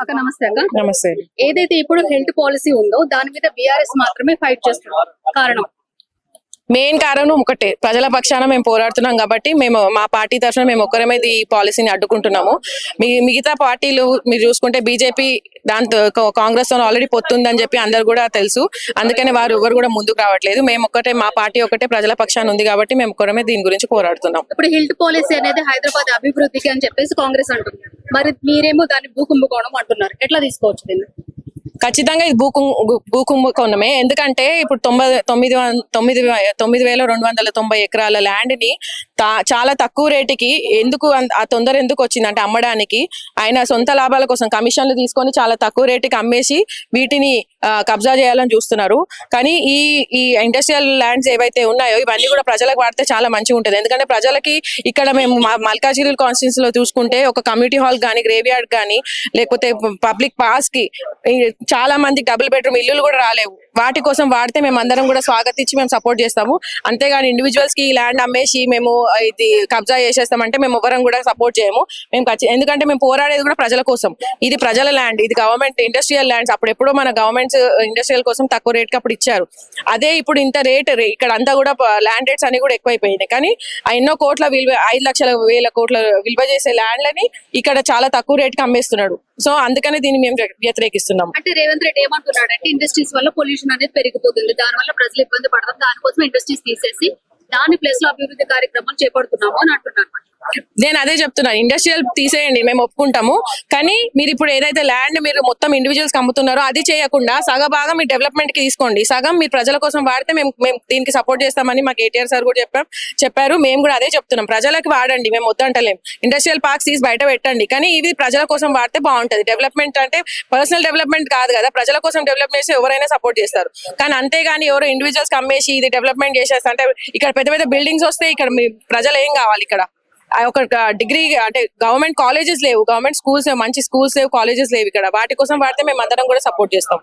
అక్క నమస్తే అక్క. నమస్తే. ఏదైతే ఇప్పుడు హెల్త్ పాలసీ ఉందో దాని మీద బీఆర్ఎస్ మాత్రమే ఫైట్ చేస్తున్నారు కారణం. మెయిన్ కారణం ఒకటే. ప్రజల పక్షాన మేము పోరాడుతున్నాం కాబట్టి మేము మా పార్టీ తరఫున మేము ఒక్కరమే ఈ పాలసీని అడ్డుకుంటున్నాము. మీ మిగతా పార్టీలు మీరు చూసుకుంటే బీజేపీ దాంతో కా- కాంగ్రెస్తో ఆల్రెడీ పొత్తుందని చెప్పి అందరు కూడా తెలుసు. అందుకని వారు ఎవరు కూడా ముందుకు రావట్లేదు. మేము ఒక్కటే మా పార్టీ ఒకటే ప్రజల పక్షాన ఉంది కాబట్టి మేము ఒక్కరమే దీని గురించి పోరాడుతున్నాం. ఇప్పుడు హిల్ట్ పాలసీ అనేది హైదరాబాద్ అభివృద్ధికి అని చెప్పేసి కాంగ్రెస్ అంటుంది మరి మీరేమో దాన్ని భూకుంభకోణం అంటున్నారు. ఎట్లా తీసుకోవచ్చు దీన్ని? ఖచ్చితంగా ఇది భూకు భూకుంభకోణమే ఎందుకంటే ఇప్పుడు తొంభై తొమ్మిది తొమ్మిది తొమ్మిది వేల రెండు వందల తొంభై ఎకరాల ల్యాండ్ని చాలా తక్కువ రేటుకి ఎందుకు ఆ తొందర ఎందుకు వచ్చింది అంటే అమ్మడానికి. ఆయన సొంత లాభాల కోసం కమిషన్లు తీసుకొని చాలా తక్కువ రేటుకి అమ్మేసి వీటిని కబ్జా చేయాలని చూస్తున్నారు. కానీ ఈ ఈ ఇండస్ట్రియల్ ల్యాండ్స్ ఏవైతే ఉన్నాయో ఇవన్నీ కూడా ప్రజలకు వాడితే చాలా మంచిగా ఉంటుంది. ఎందుకంటే ప్రజలకి ఇక్కడ మేము మా- మల్కాజిగిరి కాన్స్టిట్యూన్స్లో చూసుకుంటే ఒక కమ్యూనిటీ హాల్ కానీ గ్రేవ్ యార్డ్ కానీ లేకపోతే పబ్లిక్ పాస్కి చాలా మంది డబుల్ బెడ్రూమ్ ఇల్లులు కూడా రాలేవు. వాటి కోసం వాడితే మేము అందరం కూడా స్వాగతించి మేము సపోర్ట్ చేస్తాము. అంతేగాని ఇండివిజువల్స్కి ఈ ల్యాండ్ అమ్మేసి మేము ఇది కబ్జా చేసేస్తామంటే మేము ఎవరం కూడా సపోర్ట్ చేయము. మేము ఎందుకంటే మేము పోరాడేది కూడా ప్రజల కోసం. ఇది ప్రజల ల్యాండ్ ఇది గవర్నమెంట్ ఇండస్ట్రియల్ ల్యాండ్స్ అప్పుడు ఎప్పుడో మన గవర్నమెంట్స్ ఇండస్ట్రియల్ uh, కోసం తక్కువ రేట్కి అప్పుడు ఇచ్చారు. అదే ఇప్పుడు ఇంత రేట్ ఇక్కడ అంతా కూడా ల్యాండ్ రేట్స్ అన్ని కూడా ఎక్కువైపోయినాయి. కానీ ఆ ఎన్నో కోట్ల విలువ ఐదు లక్షల వేల కోట్ల విలువ చేసే ల్యాండ్లని ఇక్కడ చాలా తక్కువ రేట్కి అమ్మేస్తున్నాడు. సో అందుకనే దీన్ని మేము వ్యతిరేకిస్తున్నాం. అంటే రేవంత్ రెడ్డి ఏమంటున్నాడు అంటే ఇండస్ట్రీస్ వల్ల పొల్యూషన్ అనేది పెరిగిపోతుంది. దాని వల్ల ప్రజలు ఇబ్బంది పడతారు. దానికోసం ఇండస్ట్రీస్ తీసేసి దాని ప్లేస్లో అభివృద్ధి కార్యక్రమాలు చేపడుతున్నాము అని అంటున్నారు. నేను అదే చెప్తున్నాను ఇండస్ట్రియల్ తీసేయండి మేము ఒప్పుకుంటాము. కానీ మీరు ఇప్పుడు ఏదైతే ల్యాండ్ మీరు మొత్తం ఇండివిజువల్స్ అమ్ముతున్నారో అది చేయకుండా సగ భాగం మీ డెవలప్మెంట్కి తీసుకోండి. సగం మీరు ప్రజల కోసం వాడితే మేము మేము దీనికి సపోర్ట్ చేస్తామని మా కేటీఆర్ సార్ కూడా చెప్పాం చెప్పారు. మేము కూడా అదే చెప్తున్నాం. ప్రజలకు వాడండి మేము వద్దంటలేం. ఇండస్ట్రియల్ పార్క్స్ తీసి బయట పెట్టండి. కానీ ఇవి ప్రజల కోసం వాడితే బాగుంటది. డెవలప్మెంట్ అంటే పర్సనల్ డెవలప్మెంట్ కాదు కదా ప్రజల కోసం డెవలప్ చేస్తే ఎవరైనా సపోర్ట్ చేస్తారు. కానీ అంతేగాని ఎవరో ఇండివిజువల్స్ కమ్మేసి ఇది డెవలప్మెంట్ చేసేస్తా అంటే ఇక్కడ పెద్ద పెద్ద బిల్డింగ్స్ వస్తే ఇక్కడ మీ ప్రజలు ఏం కావాలి ఇక్కడ? ఒక డిగ్రీ అంటే గవర్నమెంట్ కాలేజెస్ లేవు గవర్నమెంట్ స్కూల్స్ మంచి స్కూల్స్ లేవు కాలేజెస్ లేవు ఇక్కడ. వాటి కోసం వాడితే మేము అందరం కూడా సపోర్ట్ చేస్తాం.